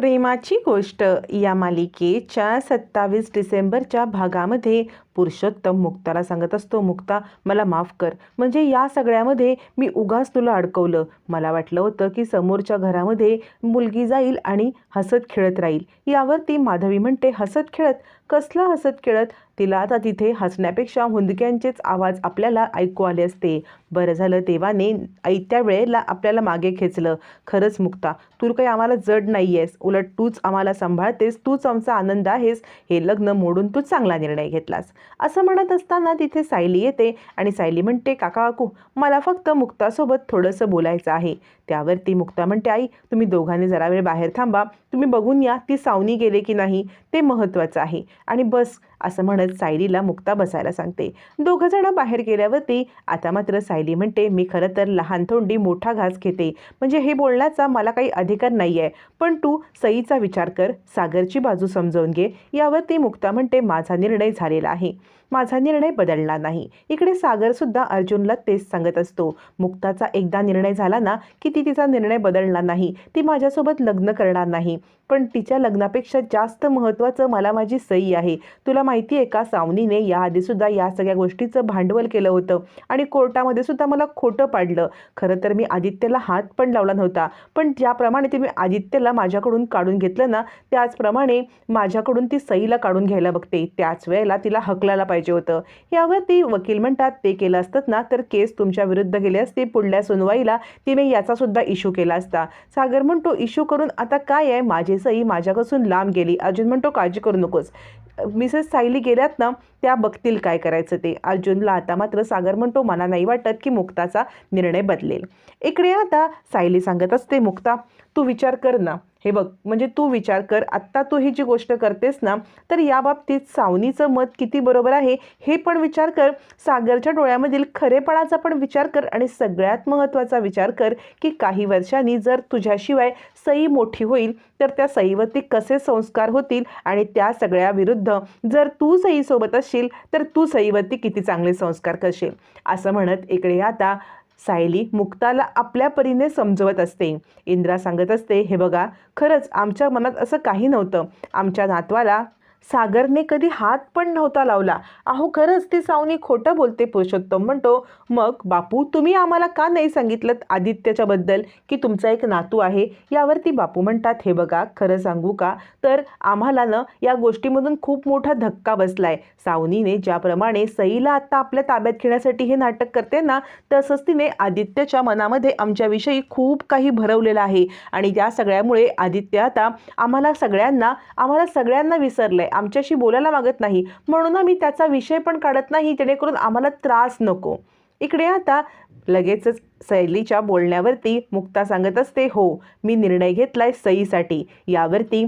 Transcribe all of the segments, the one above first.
प्रेमाची गोष्ट या मालिकेच्या सत्तावीस डिसेंबरच्या भागामध्ये पुरुषोत्तम मुक्ताला सांगत असतो मुक्ता मला माफ कर. म्हणजे या सगळ्यामध्ये मी उगाच तुला अडकवलं. मला वाटलं होतं की समोरच्या घरामध्ये मुलगी जाईल आणि हसत खेळत राहील. यावर ती माधवी म्हणते हसत खेळत? कसलं हसत खेळत? तिला आता तिथे हसण्यापेक्षा हुंदक्यांचेच आवाज आपल्याला ऐकू आले असते. बरं झालं देवाने ऐत्या वेळेला आपल्याला मागे खेचलं. खरंच मुक्ता तू काही आम्हाला जड नाही आहेस उलट तूच आम्हाला सांभाळतेस. तूच आमचा आनंद आहेस. हे लग्न मोडून तू चांगला निर्णय घेतलास. असं म्हणत असताना तिथे सायली येते आणि सायली म्हणते काका काकू मला फक्त मुक्तासोबत थोडंसं बोलायचं आहे. त्यावर ती मुक्ता म्हणते आई तुम्ही दोघांनी जरा वेळ बाहेर थांबा. तुम्ही बघून या ती सावनी गेले की नाही? ते महत्त्वाचं आहे. आणि बस असं म्हणत सायलीला मुक्ता बसायला सांगते. दोघंजणं बाहेर गेल्यावरती आता मात्र सायली म्हणते मी खरं तर लहान तोंडी मोठा घास घेते. म्हणजे हे बोलण्याचा मला काही अधिकार नाही आहे पण तू सईचा विचार कर सागरची बाजू समजावून घे. यावरती मुक्ता म्हणते माझा निर्णय झालेला आहे. माझा निर्णय बदलणार नाही. इकडे सागरसुद्धा अर्जुनला तेच सांगत असतो. मुक्ताचा एकदा निर्णय झाला ना की ती तिचा निर्णय बदलणार नाही. ती माझ्यासोबत लग्न करणार नाही. पण तिच्या लग्नापेक्षा जास्त महत्त्वाचं मला माझी सई आहे. तुला माहिती आहे का सावनीने याआधीसुद्धा या सगळ्या गोष्टीचं भांडवल केलं होतं आणि कोर्टामध्ये सुद्धा मला खोटं पाडलं. खरं तर मी आदित्यला हात पण लावला नव्हता. पण ज्याप्रमाणे मी आदित्यला माझ्याकडून काढून घेतलं ना त्याचप्रमाणे माझ्याकडून ती सईला काढून घ्यायला बघते. त्याच वेळेला तिला हकलायला पाहिजे. होतं. यावर ती वकील म्हणतात ते केलं असतं ना तर केस तुमच्या विरुद्ध गेली असती पुढल्या सुनवाईला तिने याचा सुद्धा इश्यू केला असता. सागर म्हणतो इश्यू करून आता काय आहे? माझी सई माझ्यापासून लांब गेली. अर्जुन म्हणतो काळजी करू नकोस. मिसेस सायली गेल्यात ना त्या बघतील काय करायचं ते. अर्जुनला आता मात्र सागर म्हणतो मला नाही वाटत की मुक्ताचा निर्णय बदलेल. इकडे आता सायली सांगत असते मुक्ता तू विचार कर ना. हे बघ म्हणजे तू विचार कर आत्ता तू ही जी गोष्ट करतेस ना तर या बाबतीत सावनीचं मत किती बरोबर आहे हे पण विचार कर. सागरच्या डोळ्यामधील खरेपणाचा पण विचार कर आणि सगळ्यात महत्त्वाचा विचार कर की काही वर्षांनी जर तुझ्याशिवाय सई मोठी होईल तर त्या सईवरती कसे संस्कार होतील आणि त्या सगळ्या विरुद्ध जर तू सईसोबत असशील तर तू सईवरती किती चांगले संस्कार करशील? असं म्हणत इकडे आता सायली मुक्ताला आपल्या परीने समजवत असते. इंद्रा सांगत असते हे बघा खरंच आमच्या मनात असं काही नव्हतं. आमच्या नातवाला सागरने कधी हात पण नव्हता लावला. अहो खरंच ती सावनी खोटं बोलते पुरुषोत्तम. म्हणतो मग बापू तुम्ही आम्हाला का नाही सांगितलं आदित्यच्याबद्दल की तुमचा एक नातू आहे? यावरती बापू म्हणतात हे बघा खरं सांगू का? तर आम्हाला ना या गोष्टीमधून खूप मोठा धक्का बसलाय. सावनीने ज्याप्रमाणे सईला आत्ता आपल्या ताब्यात घेण्यासाठी हे नाटक करते ना तसंच तिने आदित्यच्या मनामध्ये आमच्याविषयी खूप काही भरवलेलं आहे. आणि त्या सगळ्यामुळे आदित्य आता आम्हाला सगळ्यांना आम्हाला सगळ्यांना विसरलंय. आमच्याशी बोलायला मागत नाही. म्हणून आम्ही त्याचा विषय पण काढत नाही जेणेकरून आम्हाला त्रास नको. इकडे आता लगेचच सैलीच्या बोलण्यावरती मुक्ता सांगत असते हो मी निर्णय घेतलाय सईसाठी. यावरती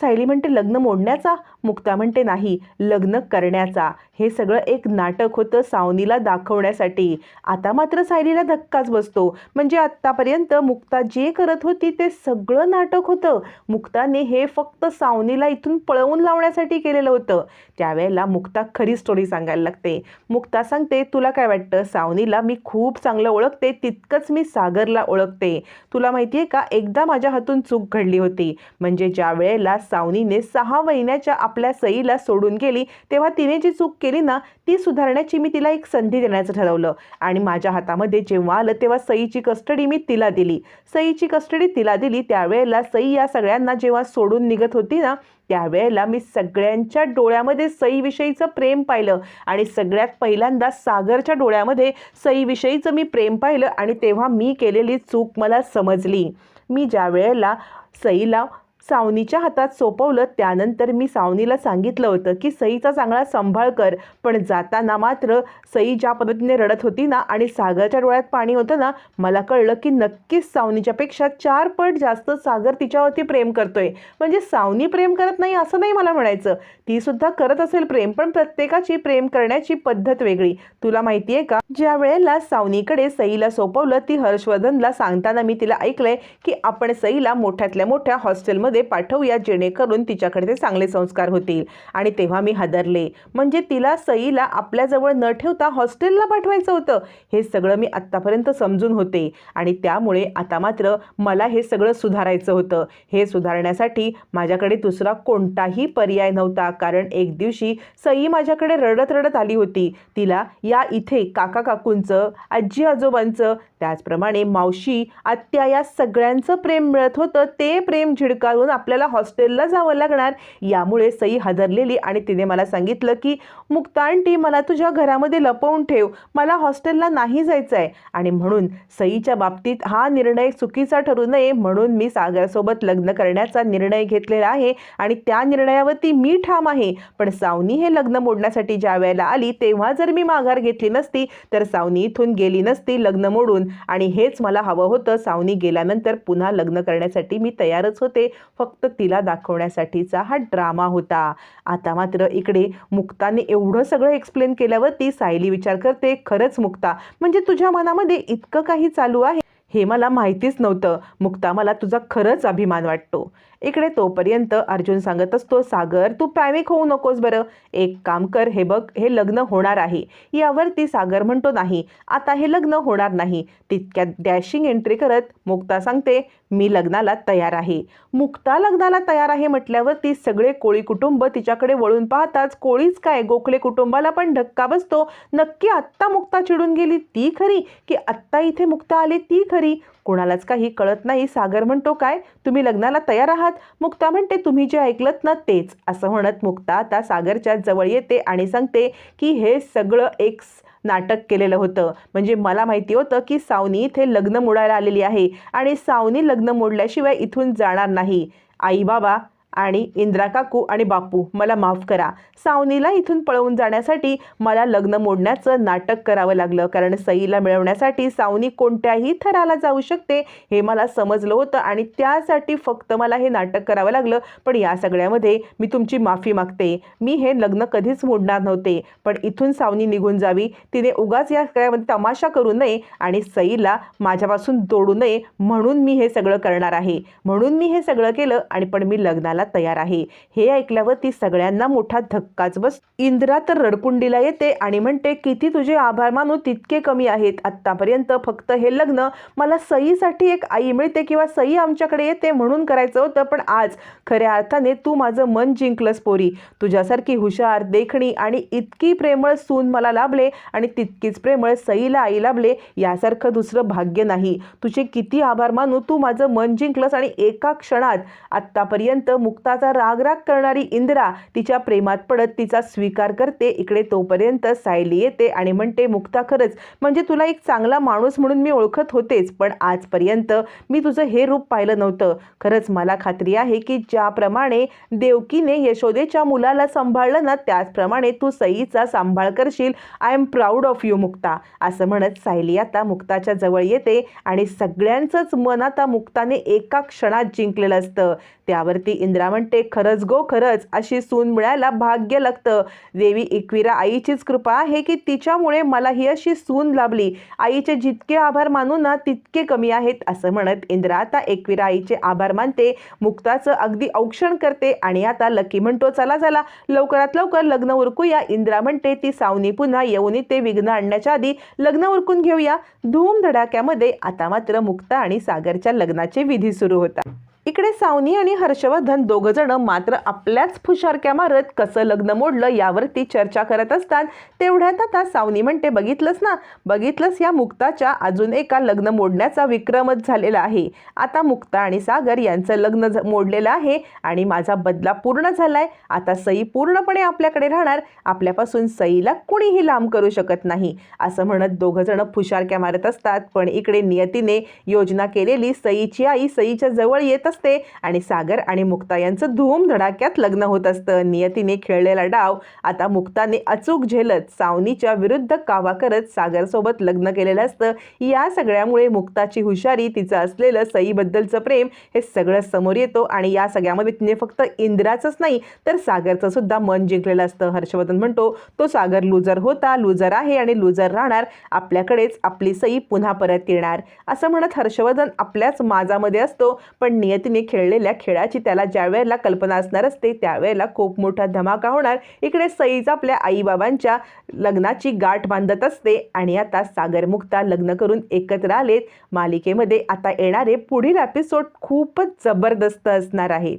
सायली म्हणते लग्न मोडण्याचा मुक्ता म्हणते नाही लग्न करण्याचा. हे सगळं एक नाटक होतं सावनीला दाखवण्यासाठी. आता मात्र सायलीला धक्काच बसतो. म्हणजे आत्तापर्यंत मुक्ता जे करत होती ते सगळं नाटक होतं. मुक्ताने हे फक्त सावनीला इथून पळवून लावण्यासाठी केलेलं होतं. त्यावेळेला मुक्ता खरी स्टोरी सांगायला लागते. मुक्ता सांगते तुला काय वाटतं? सावनीला मी खूप चांगलं ओळखते तितकंच मी सागरला ओळखते. तुला माहिती आहे का एकदा माझ्या हातून चूक घडली होती. म्हणजे ज्या वेळेला सावनीने सहा महिन्याच्या आपल्या सईला सोडून गेली तेव्हा तिने जी चूक केली ना ती सुधारण्याची मी तिला एक संधी देण्याचं ठरवलं. आणि माझ्या हातामध्ये जेव्हा आलं तेव्हा सईची कस्टडी मी तिला दिली. सईची कस्टडी तिला दिली त्यावेळेला सई या सगळ्यांना जेव्हा सोडून निघत होती ना त्यावेळेला मी सगळ्यांच्या डोळ्यामध्ये सईविषयीचं प्रेम पाहिलं. आणि सगळ्यात पहिल्यांदा सागरच्या डोळ्यामध्ये सईविषयीचं मी प्रेम पाहिलं आणि तेव्हा मी केलेली चूक मला समजली. मी ज्या वेळेला सईला सावनीच्या हातात सोपवलं त्यानंतर मी सावनीला सांगितलं होतं की सईचा चांगला सांभाळ कर. पण जाताना मात्र सई ज्या पद्धतीने रडत होती ना आणि सागरच्या डोळ्यात पाणी होतं ना मला कळलं की नक्कीच सावनीच्यापेक्षा चार पट जास्त सागर तिच्यावरती प्रेम करतोय. म्हणजे सावनी प्रेम करत नाही असं नाही मला म्हणायचं. ती सुद्धा करत असेल प्रेम पण प्रत्येकाची प्रेम करण्याची पद्धत वेगळी. तुला माहिती आहे का? ज्या वेळेला सावनीकडे सईला सोपवलं ती हर्षवर्धनला सांगताना मी तिला ऐकलंय की आपण सईला मोठ्यातल्या मोठ्या हॉस्टेलमध्ये हॉस्टेलमध्ये पाठवूया जेणेकरून तिच्याकडे ते चांगले संस्कार होतील. आणि तेव्हा मी हादरले. म्हणजे तिला सईला आपल्याजवळ न ठेवता हॉस्टेलला पाठवायचं होतं. हे सगळं मी आत्तापर्यंत समजून होते. आणि त्यामुळे आता मात्र मला हे सगळं सुधारायचं होतं. हे सुधारण्यासाठी माझ्याकडे दुसरा कोणताही पर्याय नव्हता. कारण एक दिवशी सई माझ्याकडे रडत रडत आली होती. तिला या इथे काका काकूंचं आजी आजोबांचं त्याचप्रमाणे मावशी आत्या या सगळ्यांचं प्रेम मिळत होतं. ते प्रेम झिडकारून आपल्याला हॉस्टेलला जावं लागणार. यामुळे सई हादरलेली आणि तिने मला सांगितलं की मुक्ता आंटी मला तुझ्या घरामध्ये लपवून ठेव. मला हॉस्टेलला नाही जायचं आहे आणि म्हणून सईच्या बाबतीत हा निर्णय चुकीचा ठरू नये म्हणून मी सागरसोबत लग्न करण्याचा निर्णय घेतलेला आहे आणि त्या निर्णयावरती मी ठाम आहे. पण सावनी हे लग्न मोडण्यासाठी ज्या वेळेला आली तेव्हा जर मी माघार घेतली नसती तर सावनी इथून गेली नसती लग्न मोडून. आणि हेच मला हवं होतं. सावनी गेल्यानंतर पुन्हा लग्न करण्यासाठी मी तयारच होते. फक्त तिला दाखवण्यासाठीचा हा ड्रामा होता. आता मात्र इकडे मुक्ताने एवढं सगळं एक्सप्लेन केल्यावर ती सायली विचार करते खरंच मुक्ता म्हणजे तुझ्या मनामध्ये इतकं काही चालू आहे? हे मला माहितीच नव्हतं. मुक्ता मला तुझा खरंच अभिमान वाटतो. इकडे तोपर्यंत अर्जुन सांगत असतो सागर तू पॅनिक होऊ नकोस बरं. एक काम कर हे बघ हे लग्न होणार आहे. यावर ती सागर म्हणतो नाही. आता हे लग्न होणार नाही. तितक्यात डॅशिंग एंट्री करत मुक्ता सांगते मी लग्नाला तयार आहे. मुक्ता लग्नाला तयार आहे म्हटल्यावरती सगळे कोळी कुटुंब तिच्याकडे वळून पाहताच कोळीच काय गोखले कुटुंबाला पण धक्का बसतो. नक्की आत्ता मुक्ता चिडून गेली ती खरी? की आत्ता इथे मुक्ता आली ती खरी? कोणालाच काही कळत नाही सागर म्हणतो काय? तुम्ही लग्नाला तयार आहात? मुक्ता म्हणते तुम्ही जे ऐकलत ना तेच. असं म्हणत मुक्ता आता सागरच्या जवळ येते आणि सांगते की हे सगळं एक नाटक केलेलं होतं. म्हणजे मला माहिती होतं की सावनी इथे लग्न मोडायला आलेली आहे. आणि सावनी लग्न मोडल्याशिवाय इथून जाणार नाही. आई बाबा आणि इंद्रा काकू आणि बापू मला माफ करा. सावनीला इथून पळवून जाण्यासाठी मला लग्न मोडण्याचं नाटक करावं लागलं. कारण सईला मिळवण्यासाठी सावनी कोणत्याही थराला जाऊ शकते हे मला समजलं होतं आणि त्यासाठी फक्त मला हे नाटक करावं लागलं. पण या सगळ्यामध्ये मी तुमची माफी मागते. मी हे लग्न कधीच मोडणार नव्हते. पण इथून सावनी निघून जावी. तिने उगाच या सगळ्यामध्ये तमाशा करू नये आणि सईला माझ्यापासून तोडू नये म्हणून मी हे सगळं करणार आहे. म्हणून मी हे सगळं केलं आणि पण मी लग्नाला तयार आहे. हे ऐकल्यावर ती सगळ्यांना मोठा धक्काच बस इंदिरा तर रडकुंडीला येते आणि म्हणते किती तुझे आभार मानू तितके कमी आहेत. आत्तापर्यंत फक्त हे लग्न मला सईसाठी एक आई मिळते किंवा सई आमच्याकडे येते म्हणून करायचं होतं पण आज खऱ्या अर्थाने तू माझं मन जिंकलंस पोरी. तुझ्यासारखी हुशार देखणी आणि इतकी प्रेमळ सून मला लाभले आणि तितकीच प्रेमळ सईला आई लाभले यासारखं दुसरं भाग्य नाही. तुझे किती आभार मानू तू माझं मन जिंकलंस आणि एका क्षणात आत्तापर्यंत मुक्ताचा रागराग करणारी इंदिरा तिच्या प्रेमात पडत तिचा स्वीकार करते. इकडे तोपर्यंत सायली येते आणि म्हणते मुक्ता खरंच म्हणजे तुला एक चांगला माणूस म्हणून मी ओळखत होतेच पण आजपर्यंत मी तुझं हे रूप पाहिलं नव्हतं. खरंच मला खात्री आहे की ज्याप्रमाणे देवकीने यशोदेच्या मुलाला सांभाळलं ना त्याचप्रमाणे तू सईचा सांभाळ करशील. I am proud of you Mukta असं म्हणत सायली आता मुक्ताच्या जवळ येते आणि सगळ्यांचंच मन आता मुक्ताने एका क्षणात जिंकलेलं असतं. त्यावरती इंद्र म्हणते खरंच गो खरंच. अशी सून मिळायला भाग्य लागतं. देवी एकविरा आईचीच कृपा आहे की तिच्यामुळे मला ही अशी सून लाभली. आईचे जितके आभार मानू ना तितके कमी आहेत असं म्हणत इंद्रा आता एकविरा आईचे आभार मानते मुक्ताचं अगदी औक्षण करते आणि आता लकी म्हणतो चला चला. लवकरात लवकर लग्न उरकूया. इंद्रा म्हणते ती सावनी पुन्हा येऊन ते विघ्न आणण्याच्या आधी लग्न उरकून घेऊया. धूम धडाक्यामध्ये आता मात्र मुक्ता आणि सागरच्या लग्नाचे विधी सुरू होतात इकडे सावनी आणि हर्षवर्धन दोघं जण मात्र आपल्याच फुशारक्या मारत कसं लग्न मोडलं यावरती चर्चा करत असतात. तेवढ्यात आता सावनी म्हणते बघितलंस ना? बघितलंस या मुक्ताच्या अजून एका लग्न मोडण्याचा विक्रमच झालेला आहे. आता मुक्ता आणि सागर यांचं लग्न झ- मोडलेलं आहे आणि माझा बदला पूर्ण झालाय. आता सई पूर्णपणे आपल्याकडे राहणार. आपल्यापासून सईला कुणीही लांब करू शकत नाही. असं म्हणत दोघं जण फुशारक्या मारत असतात. पण इकडे नियतीने योजना केलेली सईची आई सईच्या जवळ येत असते. आणि सागर आणि मुक्ता यांचं धूम धडाक्यात लग्न होत असतं. नियतीने खेळलेला डाव आता मुक्ताने अचूक झेलत सावनीच्या विरुद्ध कावा करत सागरसोबत लग्न केलेलं असतं. या सगळ्यामुळे मुक्ताची हुशारी तिचं असलेलं सईबद्दलचं प्रेम हे सगळं समोर येतो आणि या सगळ्यामध्ये तिने फक्त इंदिराचंच नाही तर सागरचं सुद्धा मन जिंकलेलं असतं. हर्षवर्धन म्हणतो तो सागर लुजर होता लुजर आहे आणि लुजर राहणार. आपल्याकडेच आपली सई पुन्हा परत येणार. असं म्हणत हर्षवर्धन आपल्याच माजामध्ये असतो. पण नियती तिने खेळलेल्या खेळाची त्याला ज्या वेळेला कल्पना असणार असते त्यावेळेला खूप मोठा धमाका होणार. इकडे सईज आपल्या आईबाबांच्या लग्नाची गाठ बांधत असते आणि आता सागर मुक्ता लग्न करून एकत्र आलेत. मालिकेमध्ये आता येणारे पुढील एपिसोड खूपच जबरदस्त असणार आहे.